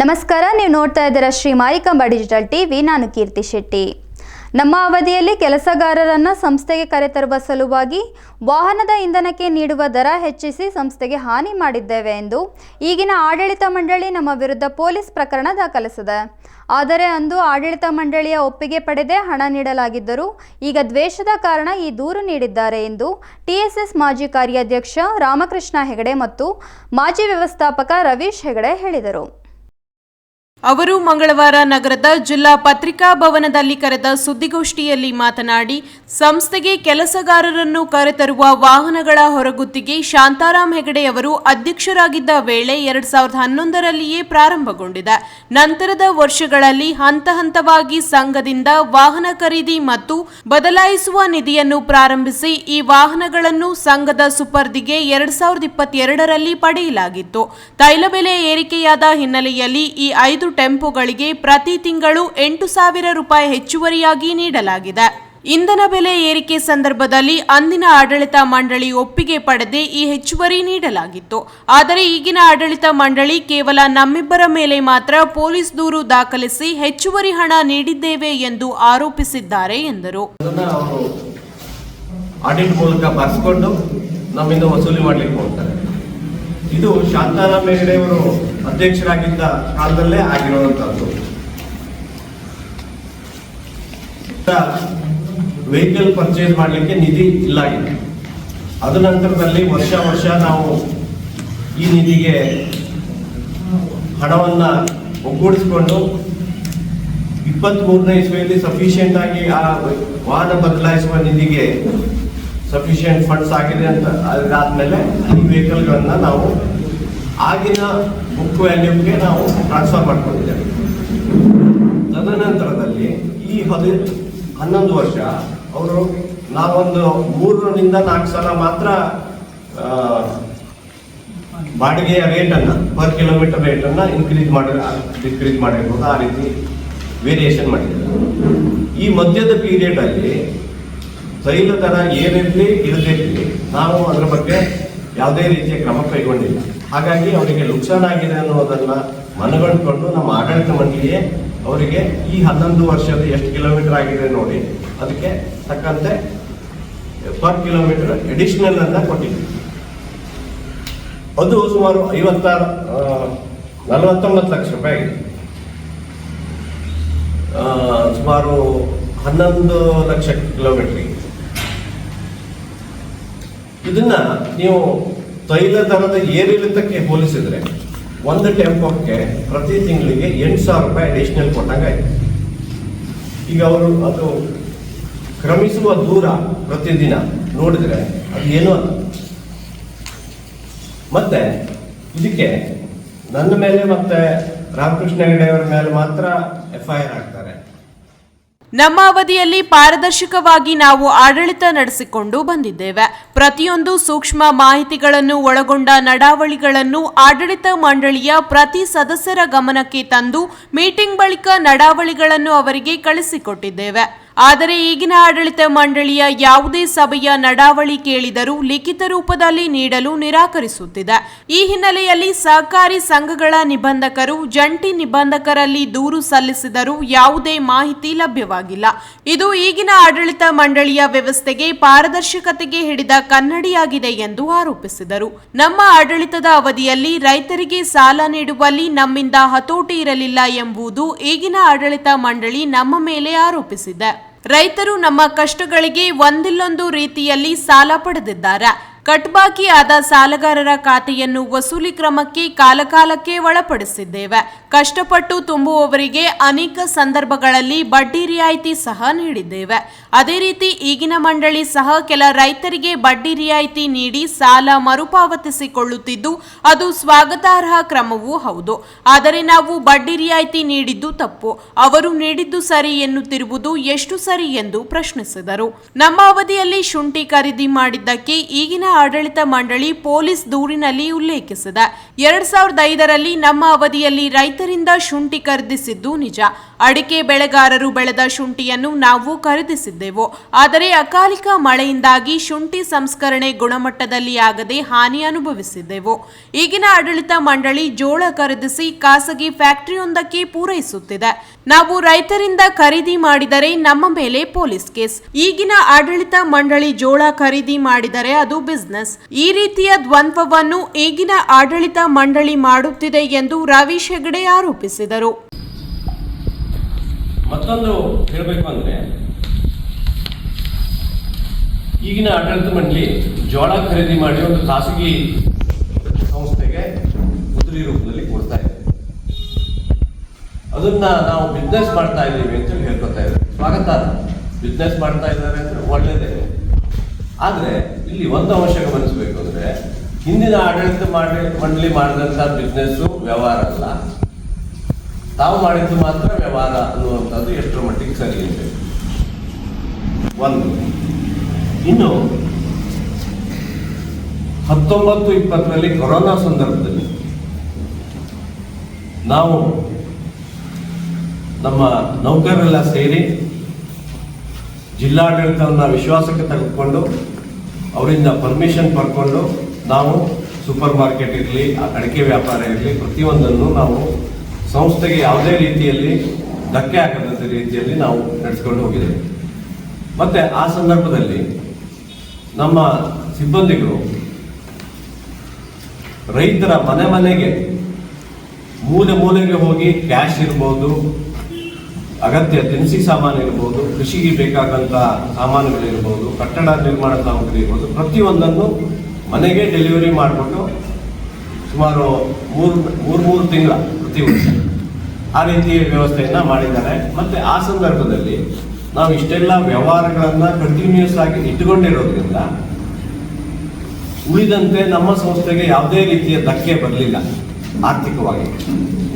ನಮಸ್ಕಾರ, ನೀವು ನೋಡ್ತಾ ಇದ್ದೀರಾ ಶ್ರೀ ಮಾರಿಕಂಬ ಡಿಜಿಟಲ್ ಟಿವಿ, ನಾನು ಕೀರ್ತಿ ಶೆಟ್ಟಿ. ನಮ್ಮ ಅವಧಿಯಲ್ಲಿ ಕೆಲಸಗಾರರನ್ನು ಸಂಸ್ಥೆಗೆ ಕರೆತರುವ ಸಲುವಾಗಿ ವಾಹನದ ಇಂಧನಕ್ಕೆ ನೀಡುವ ದರ ಹೆಚ್ಚಿಸಿ ಸಂಸ್ಥೆಗೆ ಹಾನಿ ಮಾಡಿದ್ದೇವೆ ಎಂದು ಈಗಿನ ಆಡಳಿತ ಮಂಡಳಿ ನಮ್ಮ ವಿರುದ್ಧ ಪೊಲೀಸ್ ಪ್ರಕರಣ ದಾಖಲಿಸಿದೆ. ಆದರೆ ಅಂದು ಆಡಳಿತ ಮಂಡಳಿಯ ಒಪ್ಪಿಗೆ ಪಡೆದೇ ಹಣ ನೀಡಲಾಗಿದ್ದರೂ ಈಗ ದ್ವೇಷದ ಕಾರಣ ಈ ದೂರು ನೀಡಿದ್ದಾರೆ ಎಂದು ಟಿಎಸ್ಎಸ್ ಮಾಜಿ ಕಾರ್ಯಾಧ್ಯಕ್ಷ ರಾಮಕೃಷ್ಣ ಹೆಗಡೆ ಮತ್ತು ಮಾಜಿ ವ್ಯವಸ್ಥಾಪಕ ರವೀಶ್ ಹೆಗಡೆ ಹೇಳಿದರು. ಅವರು ಮಂಗಳವಾರ ನಗರದ ಜಿಲ್ಲಾ ಪತ್ರಿಕಾ ಭವನದಲ್ಲಿ ಕರೆದ ಸುದ್ದಿಗೋಷ್ಠಿಯಲ್ಲಿ ಮಾತನಾಡಿ, ಸಂಸ್ಥೆಗೆ ಕೆಲಸಗಾರರನ್ನು ಕರೆತರುವ ವಾಹನಗಳ ಹೊರಗುತ್ತಿಗೆ ಶಾಂತಾರಾಮ್ ಹೆಗಡೆ ಅವರು ಅಧ್ಯಕ್ಷರಾಗಿದ್ದ ವೇಳೆ ಎರಡ್ ಸಾವಿರದ ಹನ್ನೊಂದರಲ್ಲಿಯೇ ಪ್ರಾರಂಭಗೊಂಡಿದೆ. ನಂತರದ ವರ್ಷಗಳಲ್ಲಿ ಹಂತ ಹಂತವಾಗಿ ಸಂಘದಿಂದ ವಾಹನ ಖರೀದಿ ಮತ್ತು ಬದಲಾಯಿಸುವ ನಿಧಿಯನ್ನು ಪ್ರಾರಂಭಿಸಿ ಈ ವಾಹನಗಳನ್ನು ಸಂಘದ ಸುಪರ್ದಿಗೆ ಎರಡ್ ಸಾವಿರದ ಇಪ್ಪತ್ತೆರಡರಲ್ಲಿ ಪಡೆಯಲಾಗಿತ್ತು. ತೈಲ ಬೆಲೆ ಏರಿಕೆಯಾದ ಹಿನ್ನೆಲೆಯಲ್ಲಿ ಈ ಐದು ಟೆಂಪೋಗಳಿಗೆ ಪ್ರತಿ ತಿಂಗಳು ಎಂಟು ಸಾವಿರ ರೂಪಾಯಿ ಹೆಚ್ಚುವರಿಯಾಗಿ ನೀಡಲಾಗಿದೆ. ಇಂಧನ ಬೆಲೆ ಏರಿಕೆ ಸಂದರ್ಭದಲ್ಲಿ ಅಂದಿನ ಆಡಳಿತ ಮಂಡಳಿ ಒಪ್ಪಿಗೆ ಪಡೆದೇ ಈ ಹೆಚ್ಚುವರಿ ನೀಡಲಾಗಿತ್ತು. ಆದರೆ ಈಗಿನ ಆಡಳಿತ ಮಂಡಳಿ ಕೇವಲ ನಮ್ಮಿಬ್ಬರ ಮೇಲೆ ಮಾತ್ರ ಪೊಲೀಸ್ ದೂರು ದಾಖಲಿಸಿ ಹೆಚ್ಚುವರಿ ಹಣ ನೀಡಿದ್ದೇವೆ ಎಂದು ಆರೋಪಿಸಿದ್ದಾರೆ ಎಂದರು. ಆಡಿಟ್ ಮೂಲಕ ಬರ್ಸ್ಕೊಂಡು ನಮ್ಮಿಂದ ವಸೂಲಿ ಮಾಡಲಿಕ್ಕೆ ಹೋಗ್ತಾರೆ. ಇದು ಶಾಂತಾರಾಮ್ ಹೆಗಡೆಯವರು ಅಧ್ಯಕ್ಷರಾಗಿದ್ದ ಕಾಲದಲ್ಲೇ ಆಗಿರುವಂತಹದ್ದು ವೆಹಿಕಲ್ ಪರ್ಚೇಸ್ ಮಾಡಲಿಕ್ಕೆ ನಿಧಿ ಇಲ್ಲ ಅದ ನಂತರದಲ್ಲಿ ವರ್ಷ ವರ್ಷ ನಾವು ಈ ನಿಧಿಗೆ ಹಣವನ್ನ ಒಗ್ಗೂಡಿಸಿಕೊಂಡು ಇಪ್ಪತ್ತ್ ಮೂರನೇ ಇಸ್ವಿಯಲ್ಲಿ ಸಫಿಷಿಯೆಂಟ್ ಆಗಿ ಆ ವಾಹನ ಬದಲಾಯಿಸುವ ನಿಧಿಗೆ ಸಫಿಷಿಯೆಂಟ್ ಫಂಡ್ಸ್ ಆಗಿದೆ ಅಂತ ಅದಾದ್ಮೇಲೆ ಈ ವೆಹಿಕಲ್ಗಳನ್ನ ನಾವು ಆಗಿನ ಬುಕ್ ವ್ಯಾಲ್ಯೂಗೆ ನಾವು ಟ್ರಾನ್ಸ್ಫರ್ ಮಾಡ್ಕೊಂಡಿದ್ದೇವೆ. ತದನಂತರದಲ್ಲಿ ಈ ಹದಿ, ಹನ್ನೊಂದು ವರ್ಷ ಅವರು ನಾವೊಂದು ಮೂರರಿಂದ ನಾಲ್ಕು ಸಲ ಮಾತ್ರ ಬಾಡಿಗೆಯ ರೇಟನ್ನು ಪರ್ ಕಿಲೋಮೀಟರ್ ರೇಟನ್ನು ಇನ್ಕ್ರೀಸ್ ಮಾಡಿ ಡಿಕ್ರೀಸ್ ಮಾಡಿರ್ಬೋದು. ಆ ರೀತಿ ವೇರಿಯೇಷನ್ ಮಾಡಿದ್ದಾರೆ. ಈ ಮಧ್ಯದ ಪೀರಿಯಡ್ ಅಲ್ಲಿ ತೈಲ ದರ ಏನಿರಲಿ ಇರದಿರಲಿ ನಾವು ಅದರ ಬಗ್ಗೆ ಯಾವುದೇ ರೀತಿಯ ಕ್ರಮ ಕೈಗೊಂಡಿಲ್ಲ. ಹಾಗಾಗಿ ಅವರಿಗೆ ನುಕ್ಸಾನ್ ಆಗಿದೆ ಅನ್ನೋದನ್ನ ಮನಗಂಡ್ಕೊಂಡು ನಮ್ಮ ಆಡಳಿತ ಮಂಡಳಿಯೇ ಅವರಿಗೆ ಈ ಹನ್ನೊಂದು ವರ್ಷದ ಎಷ್ಟು ಕಿಲೋಮೀಟರ್ ಆಗಿದೆ ನೋಡಿ, ಅದಕ್ಕೆ ತಕ್ಕಂತೆ ಪರ್ ಕಿಲೋಮೀಟರ್ ಅಡಿಷನಲ್ ಅನ್ನ ಕೊಟ್ಟಿದ್ದೀವಿ ಅದು ಸುಮಾರು ಐವತ್ತಾರು ನಲವತ್ತೊಂಬತ್ತು ಲಕ್ಷ ರೂಪಾಯಿ ಸುಮಾರು ಹನ್ನೊಂದು ಲಕ್ಷ ಕಿಲೋಮೀಟರ್ ಇದನ್ನ ನೀವು ತೈಲ ದರದ ಏರಿಳಿತಕ್ಕೆ ಹೋಲಿಸಿದ್ರೆ ಒಂದು ಟೆಂಪೋಕ್ಕೆ ಪ್ರತಿ ತಿಂಗಳಿಗೆ ಎಂಟು ಸಾವಿರ ರೂಪಾಯಿ ಅಡಿಷನಲ್ ಕೊಟ್ಟಂಗಾಯ್ತು ಈಗ ಅವರು ಅದು ಕ್ರಮಿಸುವ ದೂರ ಪ್ರತಿದಿನ ನೋಡಿದ್ರೆ ಅದು ಏನೂ ಅಲ್ಲ. ಮತ್ತೆ ಇದಕ್ಕೆ ನನ್ನ ಮೇಲೆ ಮತ್ತೆ ರಾಮಕೃಷ್ಣ ಹೆಗಡೆ ಅವರ ಮೇಲೆ ಮಾತ್ರ ಎಫ್ ಐ ಆರ್ ಹಾಕ್ತಾರೆ. ನಮ್ಮ ಅವಧಿಯಲ್ಲಿ ಪಾರದರ್ಶಕವಾಗಿ ನಾವು ಆಡಳಿತ ನಡೆಸಿಕೊಂಡು ಬಂದಿದ್ದೇವೆ. ಪ್ರತಿಯೊಂದು ಸೂಕ್ಷ್ಮ ಮಾಹಿತಿಗಳನ್ನು ಒಳಗೊಂಡ ನಡಾವಳಿಗಳನ್ನು ಆಡಳಿತ ಮಂಡಳಿಯ ಪ್ರತಿ ಸದಸ್ಯರ ಗಮನಕ್ಕೆ ತಂದು, ಮೀಟಿಂಗ್ ಬಳಿಕ ನಡಾವಳಿಗಳನ್ನು ಅವರಿಗೆ ಕಳಿಸಿಕೊಟ್ಟಿದ್ದೇವೆ. ಆದರೆ ಈಗಿನ ಆಡಳಿತ ಮಂಡಳಿಯ ಯಾವುದೇ ಸಭೆಯ ನಡಾವಳಿ ಕೇಳಿದರೂ ಲಿಖಿತ ರೂಪದಲ್ಲಿ ನೀಡಲು ನಿರಾಕರಿಸುತ್ತಿದೆ. ಈ ಹಿನ್ನೆಲೆಯಲ್ಲಿ ಸಹಕಾರಿ ಸಂಘಗಳ ನಿಬಂಧಕರು, ಜಂಟಿ ನಿಬಂಧಕರಲ್ಲಿ ದೂರು ಸಲ್ಲಿಸಿದರೂ ಯಾವುದೇ ಮಾಹಿತಿ ಲಭ್ಯವಾಗಿಲ್ಲ. ಇದು ಈಗಿನ ಆಡಳಿತ ಮಂಡಳಿಯ ವ್ಯವಸ್ಥೆಗೆ ಪಾರದರ್ಶಕತೆಗೆ ಹಿಡಿದ ಕನ್ನಡಿಯಾಗಿದೆ ಎಂದು ಆರೋಪಿಸಿದರು. ನಮ್ಮ ಆಡಳಿತದ ಅವಧಿಯಲ್ಲಿ ರೈತರಿಗೆ ಸಾಲ ನೀಡುವಲ್ಲಿ ನಮ್ಮಿಂದ ಹತೋಟಿ ಇರಲಿಲ್ಲ ಎಂಬುದು ಈಗಿನ ಆಡಳಿತ ಮಂಡಳಿ ನಮ್ಮ ಮೇಲೆ ಆರೋಪಿಸಿದೆ. ರೈತರು ನಮ್ಮ ಕಷ್ಟಗಳಿಗೆ ಒಂದಿಲ್ಲೊಂದು ರೀತಿಯಲ್ಲಿ ಸಾಲ ಪಡೆದಿದ್ದಾರೆ. ಕಟ್ಬಾಕಿಯಾದ ಸಾಲಗಾರರ ಖಾತೆಯನ್ನು ವಸೂಲಿ ಕ್ರಮಕ್ಕೆ ಕಾಲಕಾಲಕ್ಕೆ ಒಳಪಡಿಸಿದ್ದೇವೆ. ಕಷ್ಟಪಟ್ಟು ತುಂಬುವವರಿಗೆ ಅನೇಕ ಸಂದರ್ಭಗಳಲ್ಲಿ ಬಡ್ಡಿ ರಿಯಾಯಿತಿ ಸಹ ನೀಡಿದ್ದೇವೆ. ಅದೇ ರೀತಿ ಈಗಿನ ಮಂಡಳಿ ಸಹ ಕೆಲ ರೈತರಿಗೆ ಬಡ್ಡಿ ರಿಯಾಯಿತಿ ನೀಡಿ ಸಾಲ ಮರುಪಾವತಿಸಿಕೊಳ್ಳುತ್ತಿದ್ದು, ಅದು ಸ್ವಾಗತಾರ್ಹ ಕ್ರಮವೂ ಹೌದು. ಆದರೆ ನಾವು ಬಡ್ಡಿ ರಿಯಾಯಿತಿ ನೀಡಿದ್ದು ತಪ್ಪು. ಅವರು ನೀಡಿದ್ದು ಸರಿ ಎನ್ನುತ್ತಿರುವುದು ಎಷ್ಟು ಸರಿ ಎಂದು ಪ್ರಶ್ನಿಸಿದರು. ನಮ್ಮ ಅವಧಿಯಲ್ಲಿ ಶುಂಠಿ ಖರೀದಿ ಮಾಡಿದ್ದಕ್ಕೆ ಈಗಿನ ಆಡಳಿತ ಮಂಡಳಿ ಪೊಲೀಸ್ ದೂರಿನಲ್ಲಿ ಉಲ್ಲೇಖಿಸಿದೆ. ಎರಡ್ ಸಾವಿರದ ಐದರಲ್ಲಿ ನಮ್ಮ ಅವಧಿಯಲ್ಲಿ ರೈತ ರೈತರಿಂದ ಶುಂಠಿ ಖರೀದಿಸಿದ್ದು ನಿಜ. ಅಡಿಕೆ ಬೆಳೆಗಾರರು ಬೆಳೆದ ಶುಂಠಿಯನ್ನು ನಾವು ಖರೀದಿಸಿದ್ದೆವು. ಆದರೆ ಅಕಾಲಿಕ ಮಳೆಯಿಂದಾಗಿ ಶುಂಠಿ ಸಂಸ್ಕರಣೆ ಗುಣಮಟ್ಟದಲ್ಲಿ ಆಗದೆ ಹಾನಿ ಅನುಭವಿಸಿದ್ದೆವು. ಈಗಿನ ಆಡಳಿತ ಮಂಡಳಿ ಜೋಳ ಖರೀದಿಸಿ ಖಾಸಗಿ ಫ್ಯಾಕ್ಟರಿಯೊಂದಕ್ಕೆ ಪೂರೈಸುತ್ತಿದೆ. ನಾವು ರೈತರಿಂದ ಖರೀದಿ ಮಾಡಿದರೆ ನಮ್ಮ ಮೇಲೆ ಪೊಲೀಸ್ ಕೇಸ್. ಈಗಿನ ಆಡಳಿತ ಮಂಡಳಿ ಜೋಳ ಖರೀದಿ ಮಾಡಿದರೆ ಅದು ಬಿಸ್ನೆಸ್. ಈ ರೀತಿಯ ದ್ವಂದ್ವವನ್ನು ಈಗಿನ ಆಡಳಿತ ಮಂಡಳಿ ಮಾಡುತ್ತಿದೆ ಎಂದು ರವೀಶ್ ಹೆಗಡೆ ಆರೋಪಿಸಿದರು. ಮತ್ತೊಂದು ಹೇಳಬೇಕು ಅಂದ್ರೆ, ಈಗಿನ ಆಡಳಿತ ಮಂಡಳಿ ಜೋಳ ಖರೀದಿ ಮಾಡಿ ಒಂದು ಖಾಸಗಿ ಸಂಸ್ಥೆಗೆ ಉದುರಿ ರೂಪದಲ್ಲಿ ಕೊಡ್ತಾ ಇದೆ. ಅದನ್ನ ನಾವು ಬಿಸ್ನೆಸ್ ಮಾಡ್ತಾ ಇದ್ದೀವಿ ಅಂತ ಹೇಳಿ ಹೇಳ್ಕೊತಾ ಇದ್ದಾರೆ. ಸ್ವಾಗತ. ಬಿಸ್ನೆಸ್ ಮಾಡ್ತಾ ಇದ್ದಾರೆ ಅಂದ್ರೆ ಒಳ್ಳೇದೇ. ಆದರೆ ಇಲ್ಲಿ ಒಂದು ಅಂಶ ಗಮನಿಸಬೇಕು ಅಂದ್ರೆ, ಹಿಂದಿನ ಆಡಳಿತ ಮಾಡಿ ಮಂಡಳಿ ಮಾಡಿದಂತ ಬಿಸ್ನೆಸ್ ವ್ಯವಹಾರ ಅಲ್ಲ. ತಾವು ಮಾಡಿದ್ದು ಮಾತ್ರ ವ್ಯವಹಾರ ಅನ್ನುವಂಥದ್ದು ಎಷ್ಟರ ಮಟ್ಟಿಗೆ ಸರಿ ಇದೆ. ಒಂದು. ಇನ್ನು ಹತ್ತೊಂಬತ್ತು ಇಪ್ಪತ್ತರಲ್ಲಿ ಕೊರೋನಾ ಸಂದರ್ಭದಲ್ಲಿ ನಾವು ನಮ್ಮ ನೌಕರರೆಲ್ಲ ಸೇರಿ ಜಿಲ್ಲಾಡಳಿತವನ್ನು ವಿಶ್ವಾಸಕ್ಕೆ ತೆಗೆದುಕೊಂಡು ಅವರಿಂದ ಪರ್ಮಿಷನ್ ಪಡ್ಕೊಂಡು ನಾವು ಸೂಪರ್ ಮಾರ್ಕೆಟ್ ಇರಲಿ, ಅಡಿಕೆ ವ್ಯಾಪಾರ ಇರಲಿ, ಪ್ರತಿಯೊಂದನ್ನು ನಾವು ಸಂಸ್ಥೆಗೆ ಯಾವುದೇ ರೀತಿಯಲ್ಲಿ ಧಕ್ಕೆ ಆಗದಂಥ ರೀತಿಯಲ್ಲಿ ನಾವು ನಡೆಸ್ಕೊಂಡು ಹೋಗಿದ್ದೇವೆ. ಮತ್ತೆ ಆ ಸಂದರ್ಭದಲ್ಲಿ ನಮ್ಮ ಸಿಬ್ಬಂದಿಗಳು ರೈತರ ಮನೆ ಮನೆಗೆ ಮೂಲೆ ಮೂಲೆಗೆ ಹೋಗಿ ಕ್ಯಾಶ್ ಇರ್ಬೋದು, ಅಗತ್ಯ ದಿನಸಿ ಸಾಮಾನು ಇರ್ಬೋದು, ಕೃಷಿಗೆ ಬೇಕಾದಂಥ ಸಾಮಾನುಗಳಿರ್ಬೋದು, ಕಟ್ಟಡ ನಿರ್ಮಾಣ ಸಾಮಗ್ರಿ ಇರ್ಬೋದು, ಪ್ರತಿಯೊಂದನ್ನು ಮನೆಗೆ ಡೆಲಿವರಿ ಮಾಡಿಬಿಟ್ಟು ಸುಮಾರು ಮೂರು ಮೂರು ಮೂರು ತಿಂಗಳ ಪ್ರತಿ ವರ್ಷ ಆ ರೀತಿಯ ವ್ಯವಸ್ಥೆಯನ್ನು ಮಾಡಿದ್ದಾರೆ. ಮತ್ತೆ ಆ ಸಂದರ್ಭದಲ್ಲಿ ನಾವು ಇಷ್ಟೆಲ್ಲ ವ್ಯವಹಾರಗಳನ್ನು ಕಂಟಿನ್ಯೂಸ್ ಆಗಿ ಇಟ್ಟುಕೊಂಡಿರೋದ್ರಿಂದ ಉಳಿದಂತೆ ನಮ್ಮ ಸಂಸ್ಥೆಗೆ ಯಾವುದೇ ರೀತಿಯ ಧಕ್ಕೆ ಬರಲಿಲ್ಲ ಆರ್ಥಿಕವಾಗಿ.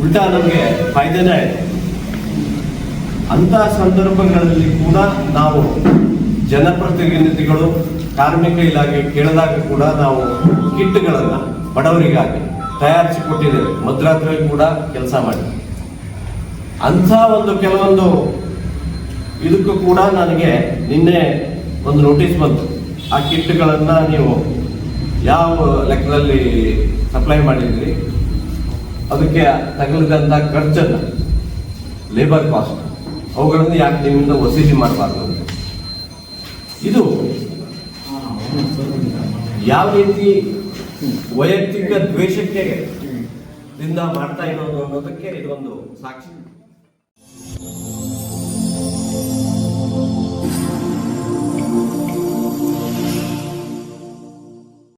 ಉಲ್ಟಾ ನಮಗೆ ಫಾಯ್ದೆನೇ ಇದೆ. ಅಂತಹ ಸಂದರ್ಭಗಳಲ್ಲಿ ಕೂಡ ನಾವು ಜನಪ್ರತಿನಿಧಿಗಳು ಕಾರ್ಮಿಕ ಇಲಾಖೆ ಕೇಳಿದಾಗ ಕೂಡ ನಾವು ಕಿಟ್ಗಳನ್ನು ಬಡವರಿಗಾಗಿ ತಯಾರಿಸಿ ಕೊಟ್ಟಿದ್ದೇವೆ ಮಧ್ಯರಾತ್ರಿ ಕೂಡ ಕೆಲಸ ಮಾಡಿ. ಅಂಥ ಒಂದು ಕೆಲವೊಂದು ಇದಕ್ಕೂ ಕೂಡ ನನಗೆ ನಿನ್ನೆ ಒಂದು ನೋಟಿಸ್ ಬಂತು. ಆ ಕಿಟ್ಗಳನ್ನು ನೀವು ಯಾವ ಲೆಕ್ಕದಲ್ಲಿ ಸಪ್ಲೈ ಮಾಡಿದ್ರಿ? ಅದಕ್ಕೆ ತಗಲಿದಂಥ ಖರ್ಚನ್ನು ಲೇಬರ್ ಕಾಸ್ಟ್ ಅವುಗಳನ್ನು ಯಾಕೆ ನಿಮ್ಮಿಂದ ವಸೂಲಿ ಮಾಡಬಾರ್ದು ಇದು ಯಾವ ರೀತಿ ವೈಯಕ್ತಿಕ ದ್ವೇಷಕ್ಕೆ ಮಾಡ್ತಾ ಇರೋದು ಅನ್ನೋದಕ್ಕೆ ಇದೊಂದು ಸಾಕ್ಷಿ.